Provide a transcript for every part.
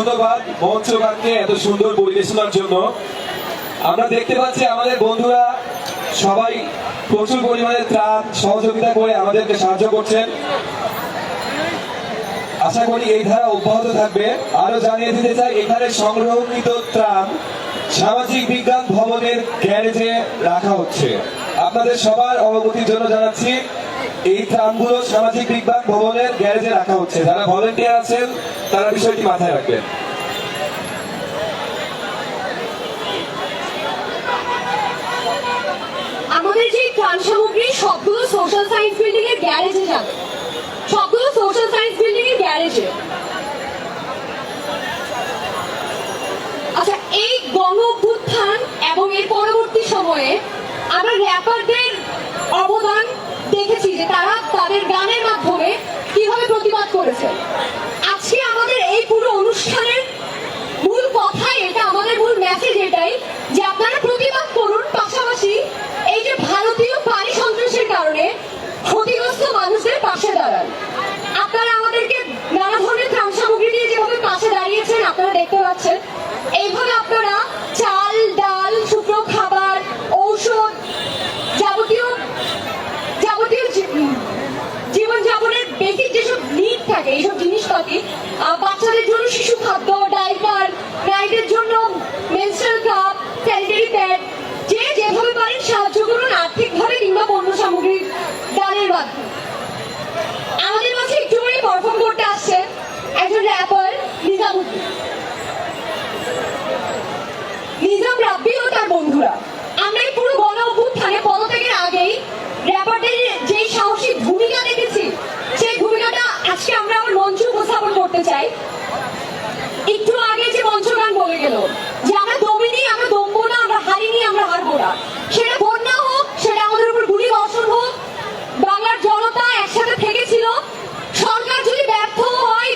ধন্যবাদ মঞ্চ গানকে এত সুন্দর পরিবেশনার জন্য। আমরা দেখতে পাচ্ছি আমাদের বন্ধুরা সবাই প্রচুর পরিমাণে ত্রাণ সহযোগিতা করে আমাদেরকে সাহায্য করছেন। আশা করি এই ধারা অব্যাহত থাকবে। আরও জানিয়ে দিতে চাই, এখানে সংগ্রহকৃত ত্রাণ সামাজিক বিজ্ঞান ভবনের গ্যারেজে রাখা হচ্ছে। আপনাদের সবার অবগতির জন্য জানাচ্ছি এই ত্রাণগুলো সামাজিক বিজ্ঞান ভবনের গ্যারেজে রাখা হচ্ছে। যারা ভলেন্টিয়ার আছেন, তারা বিষয়টি মাথায় রাখবেন। আমাদের যে সামগ্রী সোশ্যাল গ্যারেজে যাবে। সোশ্যাল গ্যারেজে। আচ্ছা এই এবং এর পরবর্তী সময়ে আমরা র্যাপারদের অবদান দেখেছি যে তারা তাদের গানের মাধ্যমে কীভাবে প্রতিবাদ করেছে। আজকে আমাদের এই পুরো অনুষ্ঠানের মূল কথাই এটা, আমাদের মূল মেসেজ এটাই যে আপনারা প্রতিবাদ করুন, পাশাপাশি এই যে ভারতীয় পানি সন্ত্রাসের কারণে ক্ষতিগ্রস্ত মানুষদের পাশে দাঁড়ান আপনারা আমাদেরকে নানা ধরনের ত্রাণ সামগ্রী দিয়ে যেভাবে পাশে দাঁড়িয়েছেন আপনারা দেখতে পাচ্ছেন এইভাবে আপনারা চাল ডাল শুকনো খাবার ঔষধ যাবতীয় যাবতীয় জী- জীবনযাপনের বেসিক যেসব নিড থাকে এইসব জিনিসপাতি বাচ্চাদের জন্য শিশু খাদ্য, ডাইপার, নাইটের জন্য মেনস্ট্রাল কাপ স্যানিটারি প্যাড যে যেভাবে পারেন সাহায্য করুন আর্থিকভাবে কিংবা পণ্য সামগ্রী দানের মাধ্যমে। আমাদের মাঝে একটু করে পারফর্ম করতে আসছে একজন র্যাপার নিজামুদ্দিন। নিজাম রাব্বি ও তার বন্ধুরা আমরা এই পুরো গণ অভ্যুত্থানে পদত্যাগের আগেই র্যাপারদের যেই সাহসী ভূমিকা দেখেছি সেই ভূমিকাটা আজকে আমরা আমার মঞ্চ উপস্থাপন করতে চাই একটু আগে যে মঞ্চ গান বলে গেল যে আমরা দমিনি আমরা দমবো না আমরা হারিনি আমরা হারবো না সেটা বন্যা হোক সেটা আমাদের উপর গুলি বর্ষণ হোক বাংলার জনতা একসাথে থেকেছিল সরকার যদি ব্যর্থ হয়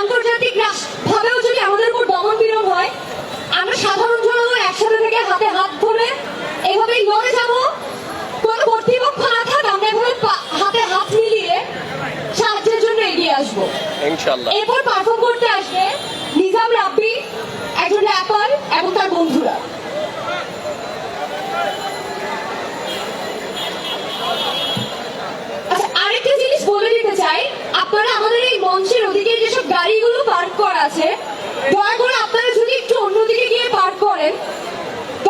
আন্তর্জাতিক রাস- ভাবেও যদি আমাদের উপর দমন পীড়ন হয় আমরা সাধারণ জনগণ একসাথে থেকে হাতে হাত ধরে এভাবেই লড়ে যাব কোন কর্তৃপক্ষ না থাক আমরা এভাবে পা- হাতে হাত মিলিয়ে সাহায্যের জন্য এগিয়ে আসব ইনশাল্লাহ এরপর পারফর্ম করতে আসবে নিজাম রাব্বি, একজন র্যাপার এবং তার বন্ধুরা। আচ্ছা আরেকটা জিনিস বলে দিতে চাই, আপনারা আমাদের এই মঞ্চের ওদিকে যেসব গাড়িগুলো পার্ক করা আছে, দয়া করে আপনারা যদি একটু অন্যদিকে গিয়ে পার্ক করেন,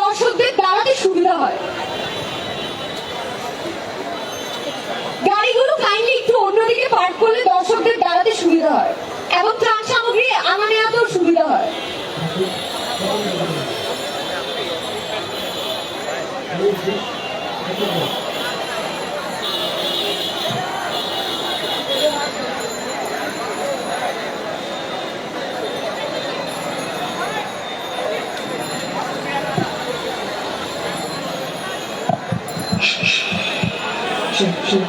দর্শকদের দাঁড়াতে সুবিধা হয়। için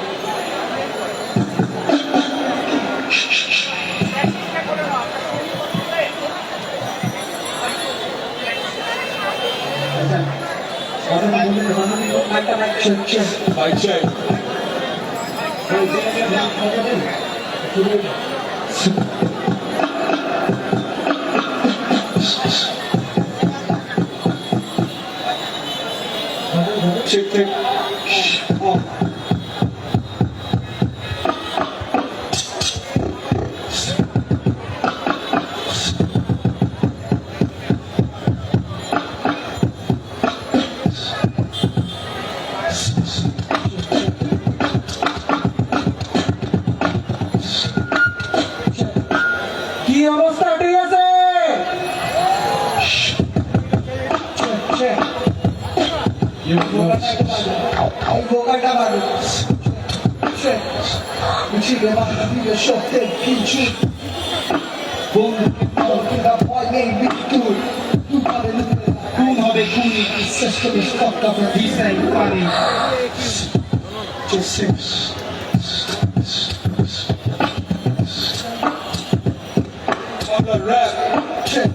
Ayçe. Çıktık. Paris. Uccide ma figlio sciocco e figgi. Buon che da poi nei virtù. Tu pare uno dei cuni il sesto di scotta per Disney the rap. Check.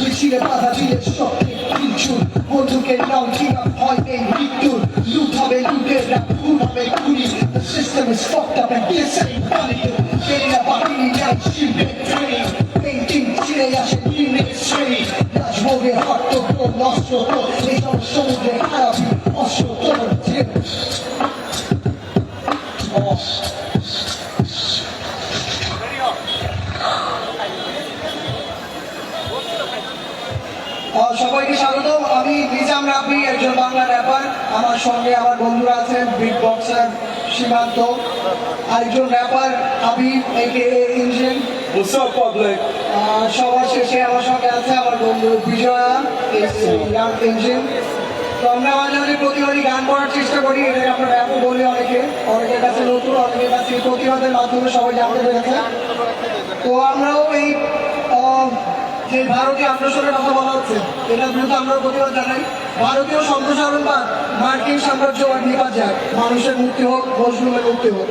Uccide ma figlio sciocco e figgi. Buon che da un tira. ভয় নেই মৃত্যুর লুট হবে লুটেরা খুন হবে খুনি The system is fucked up and this ain't funny guerrilla বাহিনী নাই শিল্পের ট্রেনিং পেন্টিং ফিরে আসে নিম্নের শ্রেণি রাজভোগে হট্টগ্র নষ্ট তো এই সব সমুদ্রে খারাপি অস্ত্র তোর আহ, সবাইকে স্বাগত আমি নিজাম রাফি একজন বাংলা র্যাপার আমার সঙ্গে আমার বন্ধুরা আছেন বিগ বক্সার সীমান্ত আরেকজন র্যাপার আবিব একে ইঞ্জিন? সবার শেষে আমার সঙ্গে আছে আমার বন্ধু বিজয়া ইঞ্জিন তো আমরা মাঝে মাঝে প্রতিবারই গান করার চেষ্টা করি এটাকে আমরা র্যাপও বলি অনেকে। অনেকের কাছে নতুন অনেকের কাছে প্রতিবাদের মাধ্যমে সবাই জানতে পেরেছে। তো আমরাও এই যে ভারতীয় আগ্রাসনের কথা বলা হচ্ছে এটার বিরুদ্ধে আমরা প্রতিবাদ জানাই। ভারতীয় সম্প্রসারণ সম্প্রসারণবাদ মার্কিন সাম্রাজ্যবাদ নিপাত যায় মানুষের মুক্তি হোক মজলুমের মুক্তি হোক।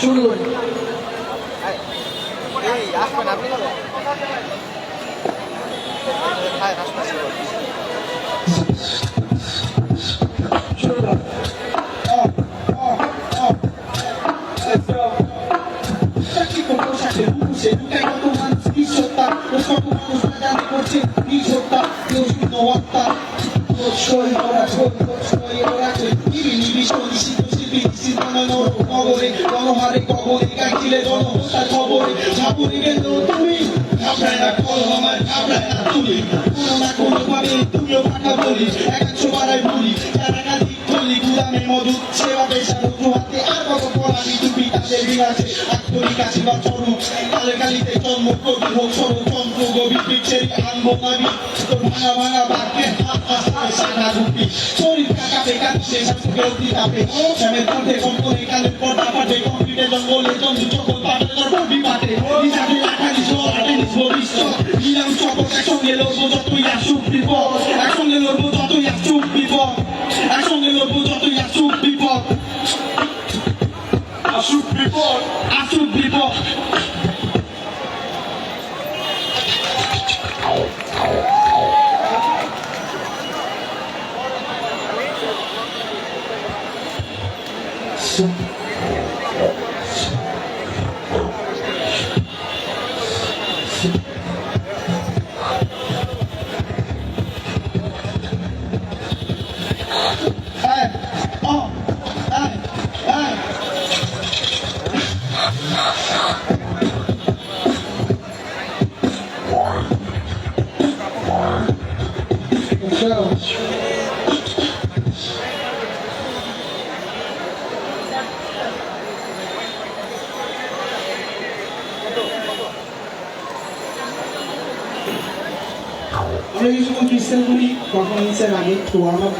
শুরু করি। শুরু খবরে গণহারে কবরে গাইছিলে জনহত্যার খবরে। ঝাপুরে গেল তুমি, ঘাবড়ায় না কল আমার, ঘাবড়ায় না তুমি। কোনো না কোনো ভাবে তুমিও ফাঁকা বলি একশো বারায় বলি যারা কাঁদি থলি গুলামের মধু সেবা পেশার হাতে আর কত পড়াবি তুমি তাদের বিরাজে আত্মরিক কাছে বা চরু কালে কালিতে জন্ম করবি হোক ষড়যন্ত্র গভীর বৃক্ষের আনব নাবি তোর ভাঙা ভাঙা বাক্যে হাত হাসতে সাদা রুপি। শরীর কাকাপে কাঁদছে স্বাস্থ্যকে অতি তাপে। শ্যামের কণ্ঠে কম্পনে কালের পর্দা পাঠে কম্পিউটার জঙ্গলে জন্তু চকল পাঠে তোর বডি পাঠে নিজাকে লাঠালি জল ভবিষ্যৎ নিলাম চকল একসঙ্গে লড়বো যতই আসুক বিপদ। একসঙ্গে লড়বো আসুক বিপদ আসুক বিপদ আমরা এই কখন করি আগে ওয়ার্ম আপ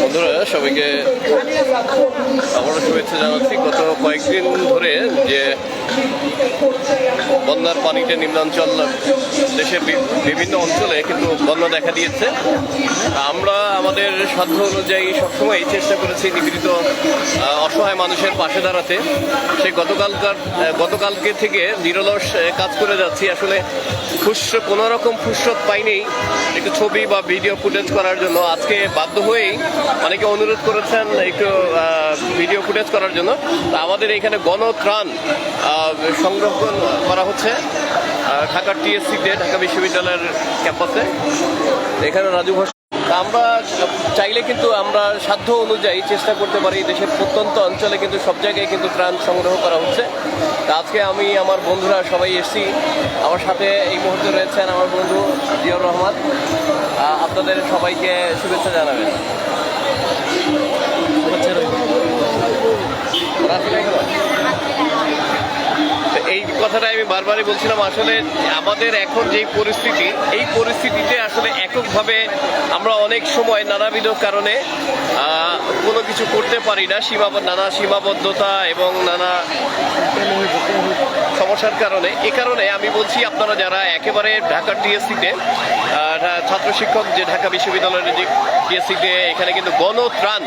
বন্ধুরা, সবাইকে আবারও শুভেচ্ছা জানাচ্ছি। গত কয়েকদিন ধরে যে বন্যার পানিতে নিম্নাঞ্চল বিভিন্ন অঞ্চলে কিন্তু বন্যা দেখা দিয়েছে। আমরা আমাদের সাধ্য অনুযায়ী সবসময় চেষ্টা করেছি নিপীড়িত অসহায় মানুষের পাশে দাঁড়াতে। সেই গতকালকার গতকালকে থেকে নিরলস কাজ করে যাচ্ছি। আসলে ফুস কোনো রকম ফুসরত পাইনি একটু ছবি বা ভিডিও ফুটেজ করার জন্য। আজকে বাধ্য হয়েই অনেকে অনুরোধ করেছেন একটু ভিডিও ফুটেজ করার জন্য। আমাদের এখানে গণত্রাণ সংরক্ষণ করা হচ্ছে। ঢাকার টিএসসিতে ঢাকা বিশ্ববিদ্যালয়ের ক্যাম্পাসে। এখানে রাজু আমরা চাইলে কিন্তু আমরা সাধ্য অনুযায়ী চেষ্টা করতে পারি দেশের প্রত্যন্ত অঞ্চলে কিন্তু সব জায়গায় কিন্তু ত্রাণ সংগ্রহ করা হচ্ছে। আজকে আমি আমার বন্ধুরা সবাই এসেছি। আমার সাথে এই মুহূর্তে রয়েছেন আমার বন্ধু জিয়াউর রহমান। আপনাদের সবাইকে শুভেচ্ছা জানাবেন। শুভেচ্ছা। কথাটা আমি বারবারই বলছিলাম, আসলে আমাদের এখন যেই পরিস্থিতি, এই পরিস্থিতিতে আসলে এককভাবে আমরা অনেক সময় নানাবিধ কারণে কোনো কিছু করতে পারি না। সীমাবদ্ধ নানা সীমাবদ্ধতা এবং নানা সমস্যার কারণে। এ কারণে আমি বলছি, আপনারা যারা একেবারে ঢাকার টিএসসিতে ছাত্র শিক্ষক যে ঢাকা বিশ্ববিদ্যালয়ের যে টিএসসিতে এখানে কিন্তু গণত্রাণ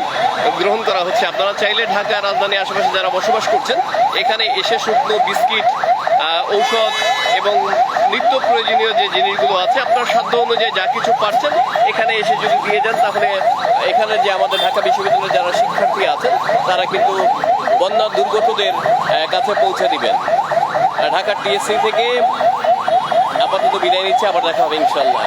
গ্রহণ করা হচ্ছে। আপনারা চাইলে ঢাকা রাজধানী আশেপাশে যারা বসবাস করছেন, এখানে এসে শুকনো বিস্কিট ঔষধ এবং নিত্য প্রয়োজনীয় যে জিনিসগুলো আছে, আপনার সাধ্য অনুযায়ী যা কিছু পারছেন, এখানে এসে যদি দিয়ে যান, তাহলে এখানে যে আমাদের ঢাকা বিশ্ববিদ্যালয়ের যারা শিক্ষার্থী আছেন, তারা কিন্তু বন্যা দুর্গতদের কাছে পৌঁছে দিবেন। ঢাকা টিএসসি থেকে আপাতত বিদায় নিচ্ছে, আবার দেখা হবে ইনশাল্লাহ